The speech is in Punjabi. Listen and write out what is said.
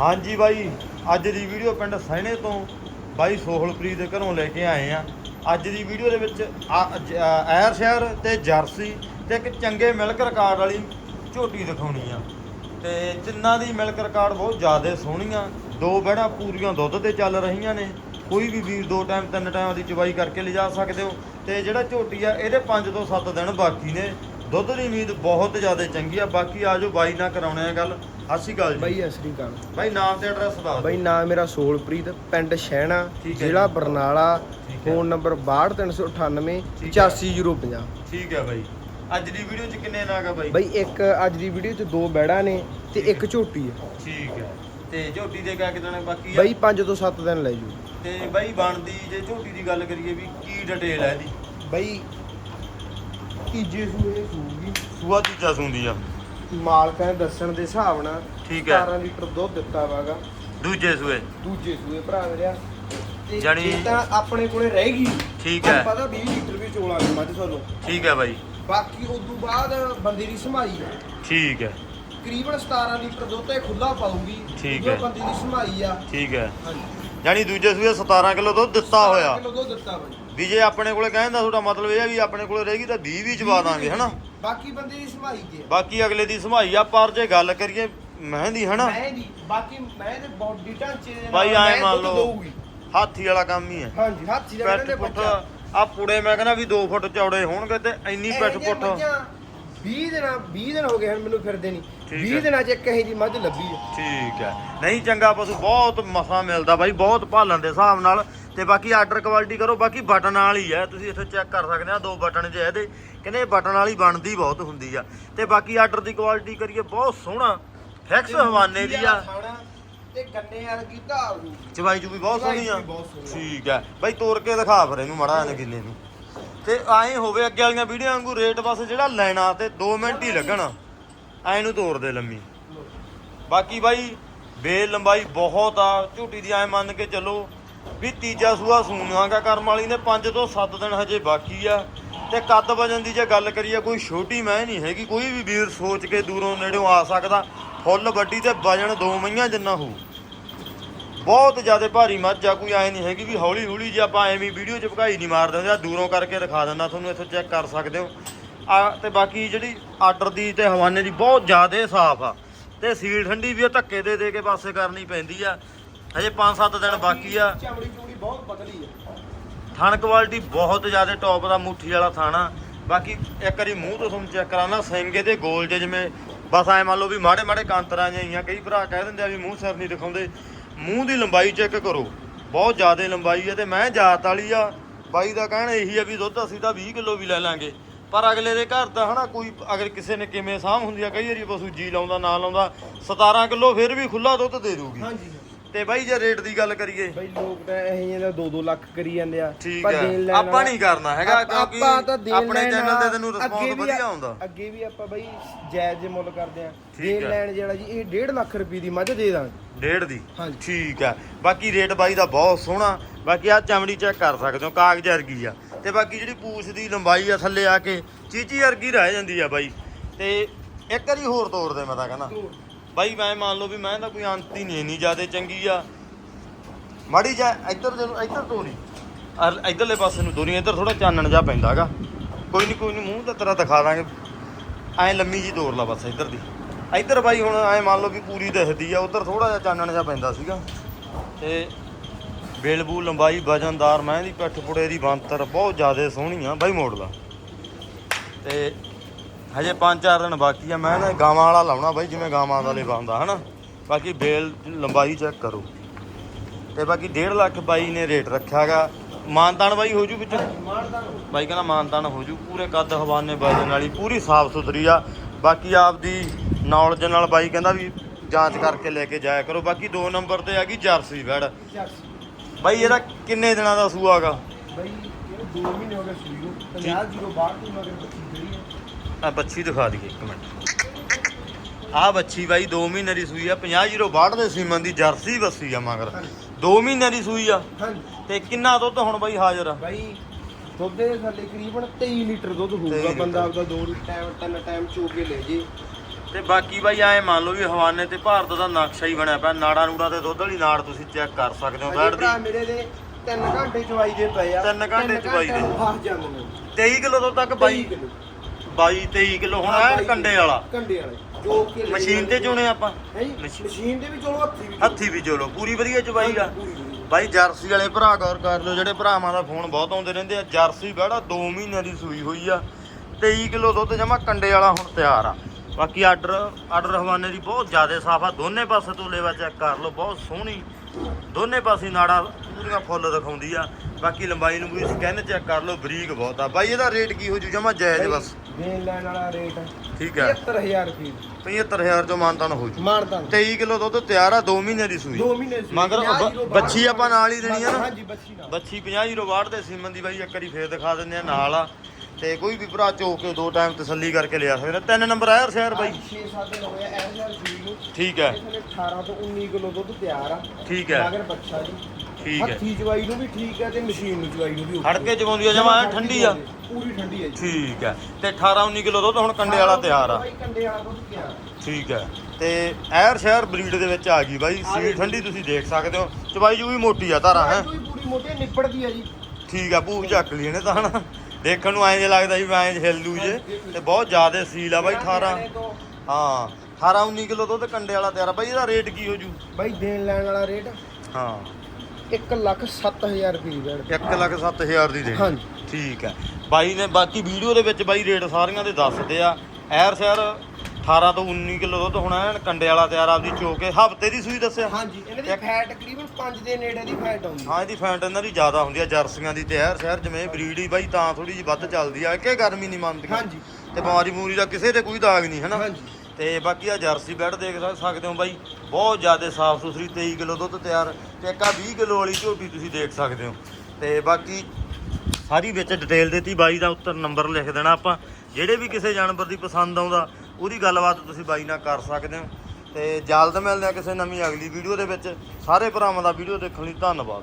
ਹਾਂਜੀ ਬਾਈ, ਅੱਜ ਦੀ ਵੀਡੀਓ ਪਿੰਡ ਸਹਿਣੇ ਤੋਂ ਬਾਈ ਸੋਹਲਪ੍ਰੀਤ ਦੇ ਘਰੋਂ ਲੈ ਕੇ ਆਏ ਆ ਅੱਜ ਦੀ ਵੀਡੀਓ ਦੇ ਵਿੱਚ ਆ- ਜ- ਐਰ ਸ਼ਹਿਰ ਤੇ ਜਰਸੀ ਤੇ ਇੱਕ ਚੰਗੇ ਮਿਲਕ ਰਿਕਾਰਡ ਵਾਲੀ ਝੋਟੀ ਦਿਖਾਉਣੀ ਆ। ਤੇ ਤਿੰਨਾਂ ਦੀ ਮਿਲਕ ਰਿਕਾਰਡ ਬਹੁਤ ਜ਼ਿਆਦਾ ਸੋਹਣੀਆਂ, ਦੋ ਬੈੜਾਂ ਪੂਰੀਆਂ ਦੁੱਧ ਤੇ ਚੱਲ ਰਹੀਆਂ ਨੇ। ਕੋਈ ਵੀ ਵੀਰ ਦੋ ਟਾਈਮ, ਤਿੰਨ ਟਾਈਮ ਦੀ ਚਵਾਈ ਕਰਕੇ ਲਿਜਾ ਸਕਦੇ ਹੋ। ਤੇ ਜਿਹੜਾ ਝੋਟੀ ਆ, ਇਹਦੇ 5 ਤੋਂ 7 ਦਿਨ ਬਾਕੀ ਨੇ। ਦੁੱਧ ਦੀ ਉਮੀਦ ਬਹੁਤ ਜ਼ਿਆਦਾ ਚੰਗੀ ਆ ਬਾਕੀ ਆਜੋ ਬਾਈ ਨਾਲ ਕਰਾਉਣੇ ਆ ਗੱਲ। ਸ਼੍ਰੀ ਅਕਾਲ ਜੀ। ਬਾਈ ਅਸਰੀ ਕਾਲ ਬਾਈ ਨਾਮ ਤੇ ਐਡਰੈਸ ਦੱਸ ਬਾਈ ਨਾਮ ਮੇਰਾ ਸੋਲਪ੍ਰੀਤ ਪਿੰਡ ਸ਼ਹਿਣਾ ਜ਼ਿਲ੍ਹਾ। ਬਰਨਾਲਾ। ਫੋਨ ਨੰਬਰ 6298 ਠੀਕ ਹੈ। 84050 ਠੀਕ ਹੈ ਬਾਈ। ਅੱਜ ਦੀ ਵੀਡੀਓ ਚ ਕਿੰਨੇ ਨਾਗ ਆ ਬਾਈ? ਬਾਈ ਇੱਕ ਅੱਜ ਦੀ ਵੀਡੀਓ 'ਚ ਦੋ ਬੈੜਾਂ ਨੇ ਤੇ ਇੱਕ ਝੋਟੀ ਹੈ। ਠੀਕ ਹੈ। ਤੇ ਝੋਟੀ ਦੇ ਕਿਆ ਕਿਦਾਂ ਬਾਕੀ ਆ? ਬਾਈ 5 ਤੋਂ 7 ਦਿਨ ਲੈ ਜੂ ਤੇ ਬਾਈ ਬਣਦੀ ਜੇ ਝੋਟੀ ਦੀ ਗੱਲ ਕਰੀਏ ਵੀ ਕੀ ਡਿਟੇਲ ਹੈ ਇਹਦੀ? ਬਾਈ ਤੀਜੇ ਸੂਏ ਸੂਗੀ। ਸੂਆ ਤੀਜਾ ਸੁੰਦੀ ਆ। ਮਾਲਕਾਂ ਦੇ ਦੱਸਣ ਦੇ ਹਿਸਾਬ ਨਾਲ ਠੀਕ ਹੈ। 17 ਲੀਟਰ ਦੁੱਧ ਦਿੱਤਾ ਵਾਗਾ। ਦੂਜੇ ਸੂਏ। ਦੂਜੇ ਸੂਏ ਭਰਾ ਮੇਰਿਆ ਤੇ ਜਾਣੀ- ਤਾਂ ਆਪਣੇ ਕੋਲੇ ਰਹਿ ਗਈ ਠੀਕ ਹੈ। ਪਤਾ 20 ਲੀਟਰ ਵੀ ਚੋਲਾ ਨੇ ਮੱਝ ਤੁਹਾਨੂੰ ਠੀਕ ਹੈ ਬਾਈ। ਬਾਕੀ ਉਸ ਤੋਂ ਬਾਅਦ ਬੰਦੇ ਦੀ ਸਮਾਈ ਆ। ਠੀਕ ਹੈ। ਤਕਰੀਬਨ 17 ਲੀਟਰ ਦੁੱਧ ਤੇ ਖੁੱਲਾ ਪਾਊਗੀ। ਠੀਕ ਹੈ। ਬੰਦੇ ਦੀ ਸਮਾਈ ਆ। ਠੀਕ ਹੈ। ਹਾਂਜੀ। ਯਾਨੀ ਦੂਜੇ ਸੂਏ 17 ਕਿਲੋ ਦੁੱਧ ਦਿੱਤਾ ਹੋਇਆ। ਕਿਲੋ ਦੁੱਧ ਦਿੱਤਾ ਬਾਈ। ਵੀ ਜੇ ਆਪਣੇ ਕੋਲੇ ਕਹਿੰਦਾ ਤੁਹਾਡਾ ਮਤਲਬ ਇਹ ਹੈ ਵੀ ਆਪਣੇ ਕੋਲੇ ਰਹੇਗੀ ਤਾਂ 20 ਵੀ ਚਵਾ ਦਾਂਗੇ ਹਨਾ? ਬਾਕੀ ਬੰਦੇ ਦੀ ਸਮਾਈ ਤੇ ਬਾਕੀ ਅਗਲੇ ਦੀ ਸੰਭਾਈ ਆ ਪਰ ਜੇ ਗੱਲ ਕਰੀਏ ਮਹਿੰਦੀ ਹਨਾ? ਮੈਂ ਦੀ ਬਾਕੀ ਮੈਂ ਦੇ ਬਾਡੀ ਢਾਂਚੇ ਦੇ ਨਾਲ ਬਾਈ ਐਂ ਮੈਂ ਮੰਨ ਦੁੱਧ ਲਓ। ਦਊਗੀ। ਹਾਥੀ ਵਾਲਾ ਕੰਮ ਹੀ ਹੈ। ਹਾਂਜੀ ਹੱਥ ਕਹਿੰਦੇ ਪੁੱਠ। ਬੱਚਾ। ਆ ਪੁੜੇ ਮੈਂ ਕਹਿੰਦਾ ਵੀ 2 ਫੁੱਟ ਚੌੜੇ ਹੋਣਗੇ ਤੇ ਇੰਨੀ ਪੈਟ ਪੁੱਠ। 20 ਦਿਨ 20 ਦਿਨ ਹੋ ਗਏ ਹਨ ਮੈਨੂੰ ਫਿਰਦੇ ਨਹੀਂ। ਠੀਕ 20 ਹੈ। ਦਿਨਾਂ ਚ ਇੱਕ ਇਹੀ ਜੀ ਮੱਝ ਲੱਭੀ ਹੈ। ਠੀਕ ਹੈ। ਨਹੀਂ ਚੰਗਾ ਪਸ਼ੂ ਬਹੁਤ ਮਸਾ ਮਿਲਦਾ ਬਾਈ ਬਹੁਤ ਭਾਲਣ ਦੇ ਹਿਸਾਬ ਨਾਲ। ਤੇ ਬਾਕੀ ਆਰਡਰ ਕੁਆਲਿਟੀ ਕਰੋ ਬਾਕੀ ਬਟਨ ਵਾਲੀ ਹੈ ਤੁਸੀਂ ਇੱਥੇ ਚੈੱਕ ਕਰ ਸਕਦੇ ਆ ਦੋ ਬਟਨ ਜੇ ਇਹਦੇ। ਕਹਿੰਦੇ ਬਟਨ ਵਾਲੀ ਬਣਦੀ ਬਹੁਤ ਹੁੰਦੀ ਆ। ਤੇ ਬਾਕੀ ਆਰਡਰ ਦੀ ਕੁਆਲਿਟੀ ਕਰੀਏ ਬਹੁਤ ਸੋਹਣਾ। ਫਿਕਸ ਹਵਾਨੇ ਦੀ ਆ। ਤੇ ਗੰਨੇ ਵਰਗੀ ਧਾਰ ਨੂੰ ਚਵਾਈ ਚੁਬੀ ਬਹੁਤ ਸੋਹਣੀ ਆ। ਠੀਕ ਹੈ ਬਾਈ ਤੋੜ ਕੇ ਦਿਖਾ ਫਿਰ ਇਹਨੂੰ ਮੜਾ ਇਹਨੇ ਕਿੰਨੇ ਨੂੰ। ਤੇ ਐਂ ਹੋਵੇ ਅੱਗੇ ਵਾਲੀਆਂ ਵੀਡੀਓ ਵਾਂਗੂ ਰੇਟ ਬਸ ਜਿਹੜਾ ਲੈਣਾ ਤੇ 2 ਮਿੰਟ ਹੀ ਲੱਗਣ। ਐਂ ਨੂੰ ਤੋੜ ਦੇ ਲੰਮੀ। ਬਾਕੀ ਬਾਈ ਬੇਲ ਲੰਬਾਈ ਬਹੁਤ ਆ। ਝੂਟੀ ਦੀ ਐ ਮੰਨ ਕੇ ਚੱਲੋ। ਵੀ ਤੀਜਾ ਸੂਆ ਸੂਣਾਗਾ ਕਰਮ ਵਾਲੀ ਨੇ 5 ਤੋਂ 7 ਦਿਨ ਹਜੇ ਬਾਕੀ ਆ। ਤੇ ਕੱਦ ਵਜਨ ਦੀ ਜੇ ਗੱਲ ਕਰੀਏ, ਕੋਈ ਛੋਟੀ ਮੈਂ ਨਹੀਂ ਹੈਗੀ, ਕੋਈ ਵੀ ਵੀਰ ਸੋਚ ਕੇ ਦੂਰੋਂ ਨੇੜੋਂ ਆ ਸਕਦਾ। ਫੁੱਲ ਵੱਡੀ ਤੇ ਵਜਨ ਦੋ ਮਈਆਂ ਜਿੰਨਾ ਹੋਊ। ਬਹੁਤ ਜ਼ਿਆਦਾ ਭਾਰੀ ਮੱਝ ਆ, ਕੋਈ ਐ ਨਹੀਂ ਹੈਗੀ ਵੀ ਹੌਲੀ ਹੌਲੀ ਜੇ ਆਪਾਂ ਐਵੇਂ ਵੀਡੀਓ 'ਚ ਭਗਾਈ ਨਹੀਂ ਮਾਰ ਦਿੰਦੇ ਆ ਦੂਰੋਂ ਕਰਕੇ ਦਿਖਾ ਦਿੰਦਾ, ਤੁਹਾਨੂੰ ਇੱਥੇ ਚੈੱਕ ਕਰ ਸਕਦੇ ਹੋ। ਆ ਤੇ ਬਾਕੀ ਜਿਹੜੀ ਆਰਡਰ ਦੀ ਤੇ ਹਵਾਨੇ ਦੀ ਬਹੁਤ ਜ਼ਿਆਦਾ ਸਾਫ਼ ਆ। ਤੇ ਸੀਲ ਠੰਡੀ ਵੀ ਆ, ਧੱਕੇ ਦੇ ਦੇ ਕੇ ਪਾਸੇ ਕਰਨੀ ਪੈਂਦੀ ਆ। ਹਜੇ 5-7 ਦਿਨ ਬਾਕੀ ਆ। ਚਮੜੀ ਚੂੜੀ ਬਹੁਤ ਪਤਲੀ ਹੈ ਥਣ ਕੁਆਲਿਟੀ ਬਹੁਤ ਜ਼ਿਆਦਾ ਟੌਪ ਦਾ ਮੁੱਠੀ ਵਾਲਾ ਥਾਣਾ ਬਾਕੀ ਇੱਕ ਵਾਰੀ ਮੂੰਹ ਤੋਂ ਤੁਹਾਨੂੰ ਚੈੱਕ ਕਰਾਣਾ ਸਿੰਗੇ ਦੇ ਗੋਲ ਜੇ ਜਿਵੇਂ, ਬਸ ਐ ਮੰਨ ਲਓ ਵੀ ਮਾੜੇ ਮਾੜੇ ਕਾਂਤਰਾਂ ਜਿਹੀਆਂ ਕਈ ਭਰਾ ਕਹਿ ਦਿੰਦੇ ਆ ਵੀ ਮੂੰਹ ਸਿਰ ਨਹੀਂ ਦਿਖਾਉਂਦੇ। ਮੂੰਹ ਦੀ ਲੰਬਾਈ ਚੈੱਕ ਕਰੋ, ਬਹੁਤ ਜ਼ਿਆਦਾ ਲੰਬਾਈ ਹੈ ਤੇ ਮੈਂ ਜਾਤ ਵਾਲੀ ਆ, ਬਾਈ ਦਾ ਕਹਿਣਾ ਇਹੀ ਆ ਵੀ ਦੁੱਧ ਅਸੀਂ ਤਾਂ 20 ਕਿਲੋ ਵੀ ਲੈ ਲਾਂਗੇ। ਪਰ ਅਗਲੇ ਦੇ ਘਰ ਦਾ ਹਨਾ ਕੋਈ, ਅਗਰ ਕਿਸੇ ਨੇ ਕਿਵੇਂ ਸਾਂਭ ਹੁੰਦੀ ਆ, ਕਈ ਵਾਰੀ ਪਸ਼ੂ ਜੀ ਲਾਉਂਦਾ, ਨਾ ਲਾਉਂਦਾ 17 ਕਿਲੋ ਫਿਰ ਵੀ ਖੁੱਲਾ ਦੁੱਧ ਦੇ ਦੂਗੀ ਹਾਂਜੀ। ਤੇ ਬਾਈ ਜੇ ਰੇਟ ਦੀ ਗੱਲ ਕਰੀਏ। ਬਈ ਲੋਕ ਤਾਂ ਇਹ ਜਿਹੇ 2-2 ਲੱਖ ਕਰੀ ਜਾਂਦੇ ਆ। ਠੀਕ ਪਰ ਹੈ। ਦੇਣ ਲੈਣ ਆਪਾਂ ਵਾਲਾ- ਨਹੀਂ ਕਰਨਾ ਹੈਗਾ ਆਪ- ਕਿਉਂਕਿ ਆਪਾਂ ਤਾਂ ਦੇਣ ਆਪਣੇ ਲੈਣ ਵਾਲਾ- ਤੇ ਤੈਨੂੰ ਵੀ ਵਧੀਆ ਆਉਂਦਾ। ਅੱਗੇ ਵੀ ਆਪਾਂ ਬਈ ਜਾਇਜ਼ ਜੇ ਮੁੱਲ ਕਰਦੇ ਆ। ਠੀਕ ਦੇਣ ਹੈ। ਲੈਣ ਜਿਹੜਾ ਜੀ ਇਹ 1.5 ਲੱਖ ਰੁਪਏ ਦੀ ਮੱਝ ਦੇ ਦਾਂਗੇ। ਡੇਢ ਦੀ? ਹਾਂਜੀ। ਠੀਕ ਹੈ ਬਾਕੀ ਰੇਟ ਬਾਈ ਦਾ ਬਹੁਤ ਸੋਹਣਾ। ਬਾਕੀ ਆ ਚਮੜੀ ਚੈੱਕ ਕਰ ਸਕਦੇ ਹੋ ਕਾਗਜ਼ ਵਰਗੀ ਆ। ਤੇ ਬਾਕੀ ਜਿਹੜੀ ਪੂਛ ਦੀ ਲੰਬਾਈ ਆ ਥੱਲੇ ਆ ਕੇ ਚੀਚੀ ਵਰਗੀ ਰਹਿ ਜਾਂਦੀ ਆ ਬਾਈ। ਤੇ ਇੱਕ ਵਾਰੀ ਹੋਰ ਤੋੜ ਦੇ ਮੈਂ ਤਾਂ ਕਹਿੰਦਾ। ਬਾਈ, ਮੈਂ ਮੰਨ ਲਓ ਵੀ ਮੈਂ ਤਾਂ ਕੋਈ ਅੰਤ ਹੀ ਨਹੀਂ, ਇੰਨੀ ਜ਼ਿਆਦਾ ਚੰਗੀ ਆ। ਮਾੜੀ ਜਾ ਇੱਧਰ ਜਦੋਂ ਇੱਧਰ ਤੋਰੀ ਅਰ ਇੱਧਰਲੇ ਪਾਸੇ ਨੂੰ ਤੋਰੀ ਇੱਧਰ ਥੋੜਾ ਚਾਨਣ ਜਾ ਪੈਂਦਾਗਾ ਕੋਈ ਨਹੀਂ ਕੋਈ ਨਹੀਂ ਮੂੰਹ ਤਾਂ ਤੇਰਾ ਦਿਖਾ ਦਾਂਗੇ। ਐ ਲੰਮੀ ਜੀ ਤੋਰ ਲਾ ਬਸ ਇੱਧਰ ਦੀ। ਇੱਧਰ ਬਾਈ, ਹੁਣ ਐ ਮੰਨ ਲਓ ਵੀ ਪੂਰੀ ਦਿਖਦੀ ਆ, ਉੱਧਰ ਥੋੜਾ ਜਿਹਾ ਚਾਨਣ ਜਿਹਾ ਪੈਂਦਾ ਸੀਗਾ। ਤੇ ਬੇਲਬੂ ਲੰਬਾਈ, ਵਜਨਦਾਰ ਮੈਂ ਦੀ ਪਿੱਠ ਪੁੜੇ ਦੀ ਬੰਤਰ, ਬਹੁਤ ਜ਼ਿਆਦਾ ਸੋਹਣੀ ਆ ਬਾਈ ਮੋੜ ਲਾ। ਤੇ ਹਜੇ 5-4 ਦਿਨ ਬਾਕੀ ਆ, ਮੈਂ ਨਾ ਗਾਵਾਂ ਵਾਲਾ ਲਾਉਣਾ ਬਾਈ, ਜਿਵੇਂ ਗਾਵਾਂ ਦਾ ਲੇਵਾ ਹੁੰਦਾ ਹਨਾ? ਬਾਕੀ ਬੇਲ ਲੰਬਾਈ ਚੈੱਕ ਕਰੋ। ਤੇ ਬਾਕੀ 1.5 ਲੱਖ ਬਾਈ ਨੇ ਰੇਟ ਰੱਖਿਆਗਾ। ਮਾਨਤਾਨ ਬਾਈ ਹੋ ਜੂ ਵਿੱਚ? ਬਾਈ ਕਹਿੰਦਾ ਮਾਨਤਾਨ ਹੋ ਜੂ, ਪੂਰੇ ਕੱਦ ਹਵਾਨੇ ਵਜਨ ਵਾਲੀ, ਪੂਰੀ ਸਾਫ਼ ਸੁਥਰੀ ਆ। ਬਾਕੀ ਆਪਦੀ ਨੌਲੇਜ ਨਾਲ ਬਾਈ ਕਹਿੰਦਾ ਵੀ ਜਾਂਚ ਕਰਕੇ ਲੈ ਕੇ ਜਾਇਆ ਕਰੋ। ਬਾਕੀ 2 ਨੰਬਰ ਤੇ ਆ ਗਈ ਜਰਸੀ ਵੈੜ ਬਾਈ ਇਹਦਾ ਕਿੰਨੇ ਦਿਨਾਂ ਦਾ ਸੂਆਗਾ ਬਈ, ਇਹ 2 ਮਹੀਨੇ ਹੋ ਗਏ ਸੂਈ ਨੂੰ। 50 ਜ਼ੀਰੋ ਬਾਹਰ ਤੋਂ ਮਗਰ ਬੱਚੀ ਜਿਹੜੀ ਹੈ। ਆ ਬੱਚੀ ਦਿਖਾ ਦਈਏ ਇੱਕ ਮਿੰਟ। ਆ ਬੱਚੀ ਬਾਈ 2 ਮਹੀਨੇ ਦੀ ਸੂਈ ਆ 50 ਜੀਰੋ 62 ਦੇ ਸੀਮਨ ਦੀ ਜਰਸੀ ਬੱਸੀ ਆ ਮਗਰ। 2 ਮਹੀਨੇ ਦੀ ਸੂਈ ਆ। ਹਾਂਜੀ। ਤੇ ਕਿੰਨਾ ਦੁੱਧ ਹੁਣ ਬਾਈ ਹਾਜ਼ਰ ਆ? ਬਾਈ ਦੁੱਧ ਦੇ ਥੱਲੇ ਕਰੀਬਨ 23 ਲੀਟਰ ਦੁੱਧ 23 ਹੋਊਗਾ। ਬੰਦਾ ਆਪਦਾ ਦੋ ਟਾਈਮ ਤਿੰਨ ਟਾਈਮ ਚੋ ਕੇ ਲੈ ਜੇ। ਤੇ ਬਾਕੀ ਬਾਈ ਐ ਮੰਨ ਲਓ ਵੀ ਹਵਾਨੇ ਤੇ ਭਾਰਤ ਦਾ ਨਕਸ਼ਾ ਹੀ ਬਣਿਆ ਪਿਆ। ਨਾੜਾ ਨੂੜਾ ਤੇ ਦੁੱਧ ਵਾਲੀ ਨਾੜ ਤੁਸੀਂ ਚੈੱਕ ਕਰ ਸਕਦੇ ਹੋ ਦੀ। ਮੇਰੇ ਦੇ 3 ਘੰਟੇ ਚਵਾਈ ਦੇ ਪਏ ਆ। ਤਿੰਨ ਘੰਟੇ ਚਵਾਈ ਦੇ। ਫਸ ਜਾਂਦੇ ਨੇ। 23 ਕਿਲੋ ਤੋਂ ਤੱਕ ਬਾਈ। 22 ਕਿਲੋ 22 23 ਕਿਲੋ ਹੁਣ ਐ ਕੰਡੇ ਵਾਲਾ। ਕੰਡੇ ਵਾਲੇ ਜੋ ਕਿ ਲੈ ਮਸ਼ੀਨ ਤੇ ਚੋਣੇ ਆਪਾਂ। ਹੈ? ਜੀ ਮਸ਼ੀਨ- ਮਸ਼ੀਨ ਦੇ ਵੀ ਚਲੋ ਹੱਥੀ ਵੀ ਹੱਥੀ ਵੀ ਚਲੋ ਪੂਰੀ ਵਧੀਆ ਚਵਾਈ ਆ। ਪੂਰੀ ਵਧੀਆ। ਬਾਈ ਜਰਸੀ ਵਾਲੇ ਭਰਾ ਗੌਰ ਕਰ ਲਓ ਜਿਹੜੇ ਭਰਾਵਾਂ ਦਾ ਫੋਨ ਬਹੁਤ ਆਉਂਦੇ ਰਹਿੰਦੇ ਆ। ਜਰਸੀ ਬੜਾ 2 ਮਹੀਨਿਆਂ ਦੀ ਸੂਈ ਹੋਈ ਆ। 23 ਕਿਲੋ ਦੁੱਧ ਜਮਾ ਕੰਡੇ ਵਾਲਾ ਹੁਣ ਤਿਆਰ ਆ। ਬਾਕੀ ਆਰਡਰ ਆਰਡਰ ਹਵਾਨੇ ਦੀ ਬਹੁਤ ਜ਼ਿਆਦਾ ਸਾਫ਼ ਆ। ਦੋਨੇ ਪਾਸੇ ਤੋਂ ਲੇਵਾ ਚੈੱਕ ਕਰ ਲਓ ਬਹੁਤ ਸੋਹਣੀ। ਦੋਨੇ ਪਾਸੇ ਨਾੜਾ ਪੂਰੀਆਂ ਫੁੱਲ ਦਿਖਾਉਂਦੀ ਆ। ਬਾਕੀ ਲੰਬਾਈ ਨੂੰ ਵੀ ਸਕੈਨ ਚੈੱਕ ਕਰ ਲਓ ਬਰੀਕ ਬਹੁਤ ਆ। ਬਾਈ ਇਹਦਾ ਰੇਟ ਕੀ ਹੋ ਜੂ? ਜਮਾ ਜਾਇਜ਼ ਬਸ। ਦੇਣ ਲੈਣ ਵਾਲਾ ਰੇਟ ਠੀਕ ਹੈ 75000 ਰੁਪਏ। 75000 ਚੋਂ ਮਾਨਤਾਨ ਹੋ ਜੂ। ਮਾਰਦਾ 23 ਕਿਲੋ ਦੁੱਧ ਤਿਆਰ ਆ 2 ਮਹੀਨੇ ਦੀ ਸੂਈ। 2 ਮਹੀਨੇ ਮਗਰ ਬੱਚੀ ਆਪਾਂ ਨਾਲ ਹੀ ਦੇਣੀ ਆ ਨਾ? ਹਾਂਜੀ ਬੱਚੀ ਨਾਲ। ਬੱਚੀ 50 ਜੀਰੋ ਵਾਟ ਦੇ ਸੀਮਨ ਦੀ ਬਾਈ ਇੱਕ ਵਾਰੀ ਫੇਰ ਦਿਖਾ ਦਿੰਦੇ ਆ ਨਾਲ ਆ। ਤੇ ਕੋਈ ਵੀ ਭਰਾ ਚੋ ਕੇ ਦੋ ਟਾਈਮ ਤਸੱਲੀ ਕਰਕੇ ਲਿਆ ਸਕਦਾ। ਤਿੰਨ ਨੰਬਰ ਆਇਆ ਸ਼ਹਿਰ ਬਾਈ? 6-7 ਦਿਨ ਹੋਏ ਐਸ ਯਾਰ ਠੀਕ ਹੈ। ਇਹਨੇ 18 ਤੋਂ 19 ਕਿਲੋ ਦੁੱਧ ਤਿਆਰ ਆ। ਠੀਕ ਹੈ। ਮਗਰ ਬੱਚਾ ਜੀ। ਠੀਕ ਹੈ। ਹੱਥੀ ਚਵਾਈ ਨੂੰ ਵੀ ਠੀਕ ਹੈ ਤੇ ਮਸ਼ੀਨ ਨੂੰ ਚਵਾਈ ਨੂੰ ਵੀ ਹੜ ਕੇ ਜਮਾਉਂਦੀ ਆ ਜਮਾ ਠੰਡੀ ਆ। ਪੂਰੀ ਠੰਡੀ ਹੈ ਜੀ। ਠੀਕ ਹੈ। ਤੇ 18 19 ਕਿਲੋ ਦੁੱਧ ਹੁਣ ਕੰਡੇ ਵਾਲਾ ਤਿਆਰ ਆ। ਬਾਈ ਕੰਡੇ ਵਾਲਾ ਦੁੱਧ ਤਿਆਰ ਆ। ਠੀਕ ਹੈ। ਤੇ ਐਰ ਸ਼ਹਿਰ ਬਰੀਡ ਦੇ ਵਿੱਚ ਆ ਗਈ ਬਾਈ। ਸੀਲ ਠੰਡੀ ਤੁਸੀਂ ਦੇਖ ਸਕਦੇ ਹੋ। ਚਬਾਈ ਜੂ ਵੀ ਮੋਟੀ ਆ ਧਾਰਾ ਹੈ। ਕੋਈ ਪੂਰੀ ਮੋਟੀ ਨਿਪੜਦੀ ਹੈ ਜੀ। ਠੀਕ ਆ ਭੂਖ ਚੱਕ ਲਈ ਇਹਨੇ ਤਾਂ ਹਨਾ। ਦੇਖਣ ਨੂੰ ਐਂ ਜੇ ਲੱਗਦਾ ਸੀ ਐਂ ਹਿੱਲੂ ਜੇ। ਤੇ ਬਹੁਤ ਜ਼ਿਆਦਾ ਸੀਲ ਆ ਬਾਈ 18 ਹਾਂ 18 19 ਕਿਲੋ ਦੁੱਧ ਕੰਡੇ ਵਾਲਾ ਤਿਆਰ ਆ। ਬਾਈ ਇਹਦਾ ਰੇਟ ਕੀ ਹੋ ਜੂ? ਬਾਈ ਦੇਣ ਲੈਣ ਵਾਲਾ ਰੇਟ? ਹਾਂ। 1 ਲੱਖ 7000 ਰੁਪਏ ਦੀ ਬੈਠ 1 ਲੱਖ 7000 ਦੀ ਦੇ ਹਾਂਜੀ। ਠੀਕ ਹੈ। ਬਾਈ ਨੇ ਬਾਕੀ ਵੀਡੀਓ ਦੇ ਵਿੱਚ ਬਾਈ ਰੇਟ ਸਾਰੀਆਂ ਦੇ ਦੱਸਦੇ ਆ। ਐਰ ਸ਼ਹਿਰ 18 ਤੋਂ 19 ਕਿਲੋ ਦੁੱਧ ਹੋਣਾ ਐਨ ਕੰਡੇ ਵਾਲਾ ਤਿਆਰ ਆਪਦੀ ਚੋਕੇ ਹਫ਼ਤੇ ਦੀ ਸੂਈ ਦੱਸਿਆ। ਹਾਂਜੀ ਇਹਨਾਂ ਦੀ ਫੈਟ ਤਕਰੀਬਨ 5 ਦੇ ਨੇੜੇ ਦੀ ਫੈਟ ਆਉਂਦੀ ਹੈ। ਹਾਂ ਇਹਦੀ ਫੈਂਟ ਇਹਨਾਂ ਦੀ ਜ਼ਿਆਦਾ ਹੁੰਦੀ ਆ ਜਰਸੀਆਂ ਦੀ ਤੇ ਐਰ ਸ਼ਹਿਰ ਜਿਵੇਂ ਬਰੀਡ ਹੀ ਬਾਈ ਤਾਂ ਥੋੜੀ ਜਿਹੀ ਵੱਧ ਚੱਲਦੀ ਆ। ਕਿ ਗਰਮੀ ਨਹੀਂ ਮੰਨਦੀਆਂ। ਹਾਂਜੀ। ਤੇ ਬਿਮਾਰੀ ਮੂਰੀ ਦਾ ਕਿਸੇ ਤੇ ਕੋਈ ਦਾਗ ਨਹੀਂ ਹਨਾ? ਹਾਂਜੀ। ਤੇ ਬਾਕੀ ਆ ਜਰਸੀ ਬੈਡ ਦੇਖ ਸਕਦੇ ਹੋ ਬਾਈ, ਬਹੁਤ ਜ਼ਿਆਦਾ ਸਾਫ਼ ਸੁਥਰੀ 23 ਕਿਲੋ ਦੁੱਧ ਤਿਆਰ ਤੇ ਇੱਕ ਆ 20 ਕਿਲੋ ਵਾਲੀ ਝੋਟੀ ਤੁਸੀਂ ਦੇਖ ਸਕਦੇ ਹੋ। ਤੇ ਬਾਕੀ ਸਾਰੀ ਵਿੱਚ ਡਿਟੇਲ ਦਿੱਤੀ, ਬਾਈ ਦਾ ਉੱਤਰ ਨੰਬਰ ਲਿਖ ਦੇਣਾ ਆਪਾਂ, ਜਿਹੜੇ ਵੀ ਕਿਸੇ ਜਾਨਵਰ ਦੀ ਪਸੰਦ ਆਉਂਦਾ, ਉਹਦੀ ਗੱਲਬਾਤ ਤੁਸੀਂ ਬਾਈ ਨਾਲ ਕਰ ਸਕਦੇ ਹੋ। ਤੇ ਜਲਦ ਮਿਲਦੇ ਆ ਕਿਸੇ ਨਵੀਂ ਅਗਲੀ ਵੀਡੀਓ ਦੇ ਵਿੱਚ। ਸਾਰੇ ਭਰਾਵਾਂ ਦਾ ਵੀਡੀਓ ਦੇਖਣ ਲਈ ਧੰਨਵਾਦ।